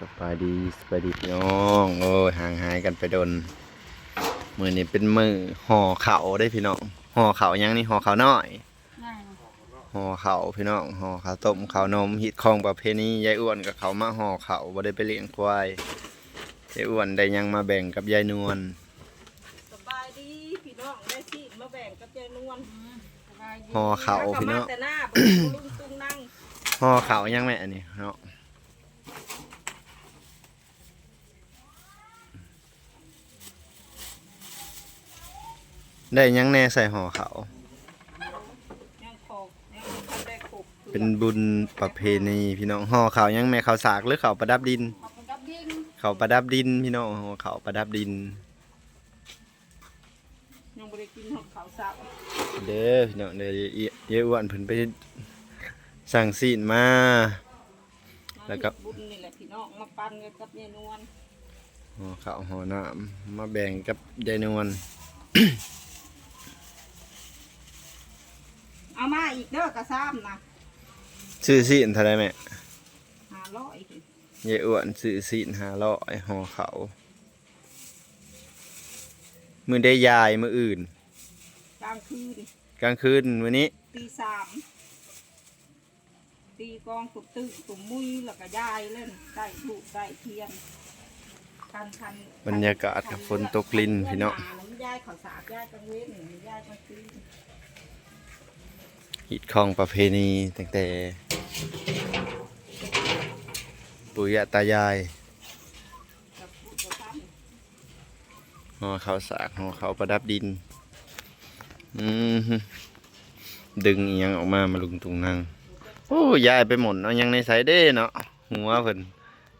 สบายดีสบายดีพี่น้องโอ้ยห่างหายกันไปโดนมือนี้เป็นมือห่อเขาวได้พี่น้องห่อเขาวยังนี่ห่อเขาวน้อยง่ายห่อเขาวพี่น้องห่อข้าวต้มข้าวนมฮิตของประเพณียายอ้วนกับเขามาห่อเขาวบ่ได้ไปเลี้ยงควายยายอ้วนได้หยังมาแบ่งกับยายนวลสบายดีพี่น้องได้สิมาแบ่งกับยายนวลสบายดีห่อเขาวพี่น้องแต่หน้าบ่ได้ลุงตุงนั่งห่อเขาวยังแม่อันนี้เนาะ ได้หยังแน่ใส่ห่อเขาวยังคอกยังทันได้ขบเป็นบุญประเพณีพี่น้องห่อเขาวยังแม่เขาวสากหรือเขาวประดับดินขอบคุณครับดิ้งเขาวประดับดินพี่น้องห่อเขาวประดับดิน ยังบ่ได้กินหอกเขาวสาวเด้อพี่น้องเด้อเยเยอ้วนเพิ่นไปสั่งซีนมา แล้วก็ บุญนี่แหละพี่น้องมาปั่นกันกับยายนวลห่อข้าวห่อน้ำมาแบ่งกับยายนวล เอามาอีกเด้อกระซ้ำนะซื้อซีนเท่าไรแม่ห้าร้อยยายอ้วนซื้อซีนหาร้อยห่อเขาวมือได้ยายมืออื่น กลางคืนกลางคืนวันนี้ตีสามตีกองตุกตึกตุ่มมุ้ยแล้วก็ยายเล่นได้ถูกได้เทียนคันคันบรรยากาศกับฝนตกลินพี่น้องยายเขาวสากยายกังเว้นยายกลางคืน ฮิตของประเพณีตั้งแต่ปู่ย่าตายายกับผู้ประทับห่อเขาสากห่อเขาประดับดินดึงอียังออกมามาลุงตุงนั่งโอ้ยายไปหมดเอาหยังในสายเด้เนาะหัวเพิ่น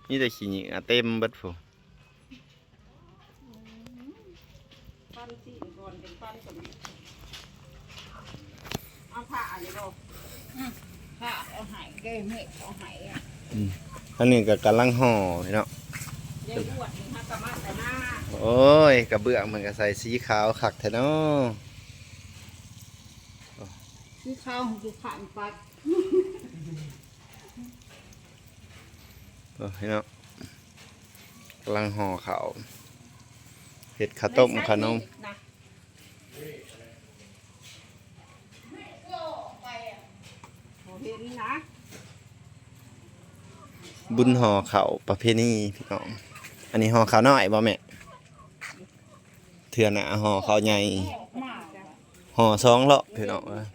นี่แต่ขี้เหงื่อเต็มเบิดผู้ปั้นที่ก่อน เป็นปั้นก่อนเอาผ้าอะไรบ่ข้าเอาหายเกมเมฆเอาหายอะอันนี้ก็กำลังห่อพี่เนาะยายบวชนี่ฮะกะมาแต่หน้าโอ้ยกระเบื้องมันก็ใส่สีขาวคักแท้เนาะคือข้าวคือผ่านปัดโอ้พี่เนาะกำลังห่อข้าวเห็ดข้าวต้มขนม นะโอเห็นะ บุญห่อข้าประเพณีพี่น้อง อันนี้ห่อข้าน้อยบ่แม่เถื่อหนาห่อข้าใหญ่ห่อสองเลาะพี่น้องเอ้ย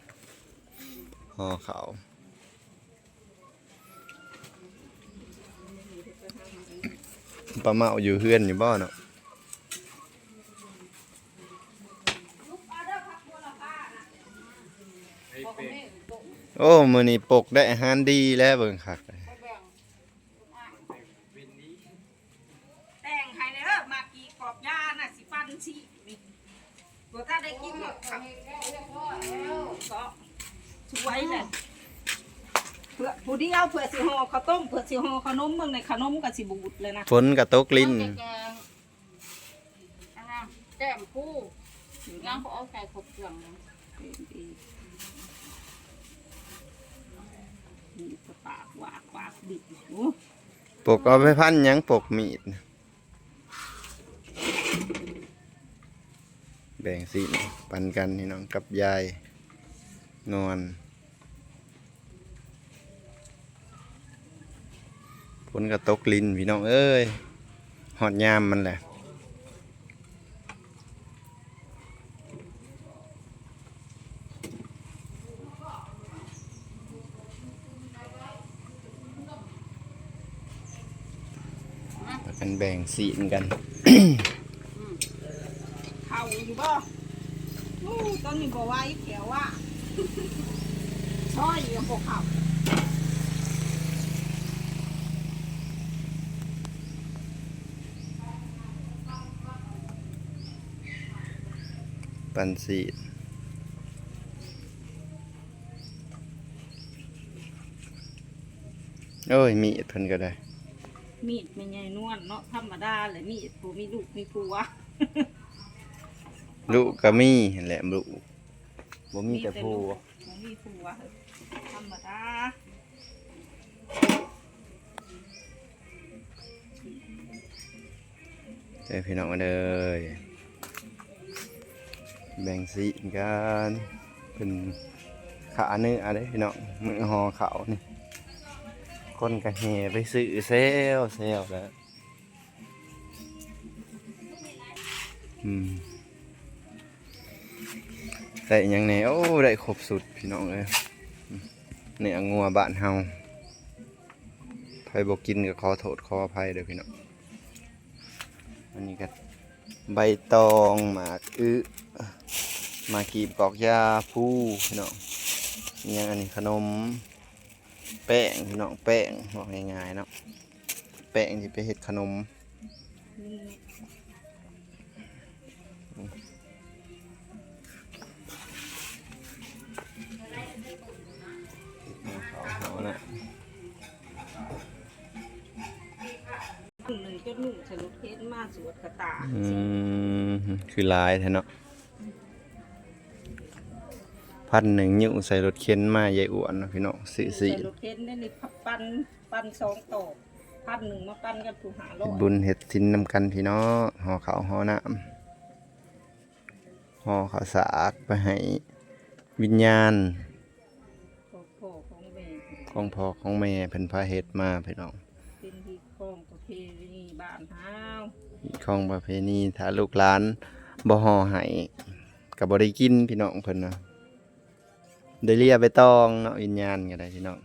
ห่อข้าปลาเมาอยู่เฮือนอยู่บ่เนาะ โอ้มื้อนี้ปกได้อาหารดีแล้วเบิ่งคักเลยไปแบ่งแต่งให้เด้อมากีกรอบยาน่ะสิปั้นสินี่ตัวถ้าได้กินหมดครับก็ช่วยเลยเพื่อผู้เดียวเพื่อสิห่อข้าวต้มเพื่อสิห่อขนมเบิ่งในขนมก็สิบูดเลยนะฝนกระตกลิ้นแก้มผู้ย่งเขาเอาใส่ขบเครื่อง ปากวากวากดิบโอ้ปกเอาไปพันหยังปกมีดแบ่งสิปันกันนี่น้องกับยายนอน ฝนกระตกลินพี่น้องเอ้ยหอดยามมันแหละ กันแบ่งสีนกันเข่าอยู่บ่อู้ต้นนี้บ่ไหว้แถวว่าช่อยอยู่พวกเขาปันสีนโอ้ยมีดเพิ่นก็ได้ มีดไม่ใหญ่นวลเนาะธรรมดาเลยมีดผู้มีลูกมีผัวลูกก็มีหั่นแหละลูกบ่มีแต่ผู้ลูกบ่มีผัวธรรมดาเด้อพี่น้องเด้อแบ่งสีกันเป็นขาเนื้อเด้อพี่น้องมือห่อเขาวนี่ คนกระแห่ไปซื้อเซลเซลแล้วอืมได้ยังแหน่โอ้ได้ครบสุดพี่น้องเลยเนี่ยงัวบ้านเฮาใครบอกกินก็ขอโทษขออภัยเด้อพี่น้องอันนี้ก็ใบตองหมากอึหมากีบกอกยาผู้พี่น้องยังอันนี้ขนม แป้งพี่น้องแป้งบอกง่ายๆเนาะแป้งที่ไปเฮ็ดขนมเอาๆนะหนึ่งก็หนึ่งฉลุเทศมาสวดกระตาอืมคือลายแท้เนาะ พันหนึ่งนิ้วใส่รถเข็นมาใหญ่อ้วนเนาะพี่น้องสีสีฉลุเทศได้ในปันปันสองตอกพันหนึ่งมาปันกันถูกหาร้อเฮ็ดยบุญเฮ็ดสินนำกันพี่น้องห่อข้าวห่อน้ำห่อข้าวสากไปให้วิญญาณ ของพ่อของแม่ของพ่อของแม่เพิ่นพาเฮ็ดมาพี่น้องเป็นที่คล้องประเพณีบ้านเฮาของประเพณีถ้าลูกหลานบ่ห่อให้ก็บ่ได้กินพี่น้องเพิ่นนะ ได้เลียไปตองเนาะวิญญาณก็ได้พี่น้อง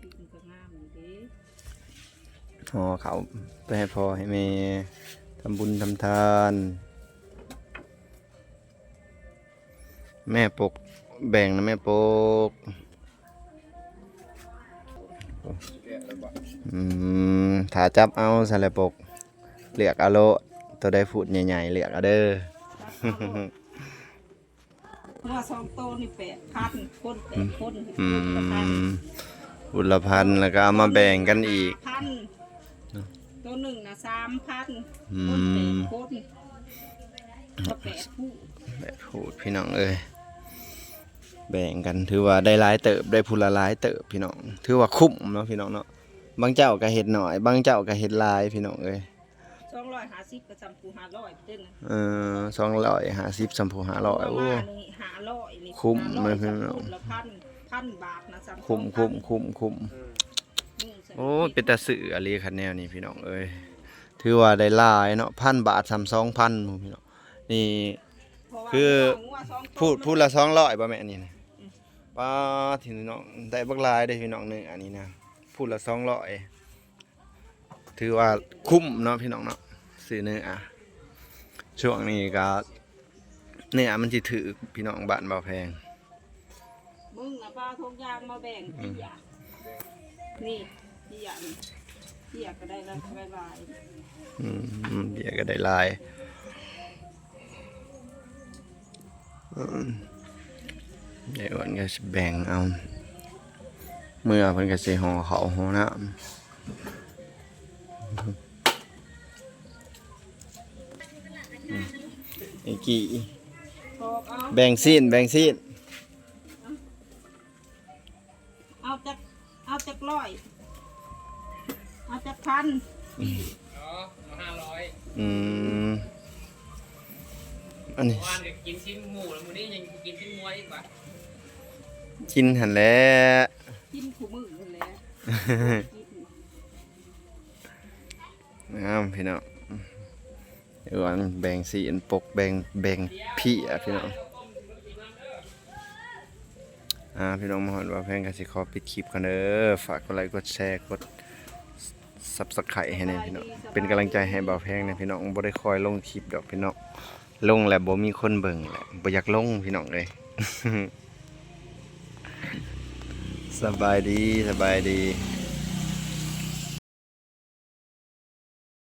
ที่มันก็งามอยู่เด้ห่อเขาวไปให้พ่อให้แม่ทำบุญทำทาน แม่ปกแบ่งนะแม่ปกอืมถ้าจับเอาสลัปกเลือกเอาโลตัวได้ฟูดใหญ่ๆเลือกเอาเด้อเมื่อสองโตนี่แปดพันคนแปดคนอืคนละพันมบุรพันธ์แล้วก็เอามาแบ่งกันอีก พันตัวหนึ่งนะสามพันคนแปดคนก็แปดผู้แบบพูดพี่น้องเอ้ยแบ่งกันถือว่าได้หลายเติบได้พูละหลายเติบพี่น้อง ถือว่าคุ้มเนาะพี่น้องเนาะบางเจ้าก็เห็ดหน่อย บางเจ้าก็เห็ดลายพี่น้องเอ้ย ร้อยห้าสิบประจำปูห้าร้อยเด้นะเออสองร้อยห้าสิบสัมผูห้าร้อยโอ้ว่านี่ห้าร้อยนี่คุ้มห้าร้อยไหมพี่สามน้องคนละพันพันบาทนะสามคุ้มสองพัคุ้นมคุ้มคุ้มนี่ใส่โอ้เป็นตาสื่ออะไรคันแนวนี้พี่น้องเอ้ยถือว่าได้หลายเนาะพันบาทสามสองพันพี่น้องนี่ เพราะว่าคือหัวสองตัวพูดพูดละสองร้อยป่ะแม่อันนี้นะป้าทีนี้น้องได้บักหลายได้พี่น้องหนึ่งอันนี้นะพูดละสองร้อยถือว่าคุ้มเนาะพี่น้องเนาะ ซื้อเนื้ออะช่วงนี้ก็เนื้อมันจะถือพี่น้องบ้านเบาแพง มึงนะป้าทงยางมาแบ่งพี่อยากนี่พี่อยากพี่อยากก็ได้แล้วบายบายอืมเดี๋ยวก็ได้หลายอืมเดี๋ยวมันก็สิแบ่งเอา เมื่อเพิ่นก็สิห่อเขาวห่อน้ำ กี่พอกเอาแบ่งซีนแบ่งซีนเอาจากเอาจากร้อยเอาจากพันอ๋อมาห้าร้อยอืมอันนี้วานก็กินชิ้นหมูแล้วมื้อนี้ยังกินชิ้นงัวอีกปะกินหันแหล้วกินขู่มือนั่นแหละกินน้ำพี่น้อง เดี๋อแบ่งสีอันปกแบ่งแบ่งพี่อะพี่น้องอ่าพี่น้องมาหอนว่าแพงกันสิขอปิดคลิปกันเด้อฝากกดไลค์กดแชร์กดซับสไครต์ให้แน่พี่น้องเป็นกำลังใจให้บ่าวแพงเนะพี่น้องบ่ได้คอยลงคลิปดอกพี่น้องลงแหล้วบ่มีคนเบิ่งแหละบ่อยากลงพี่น้องเลยสบายดีสบายดี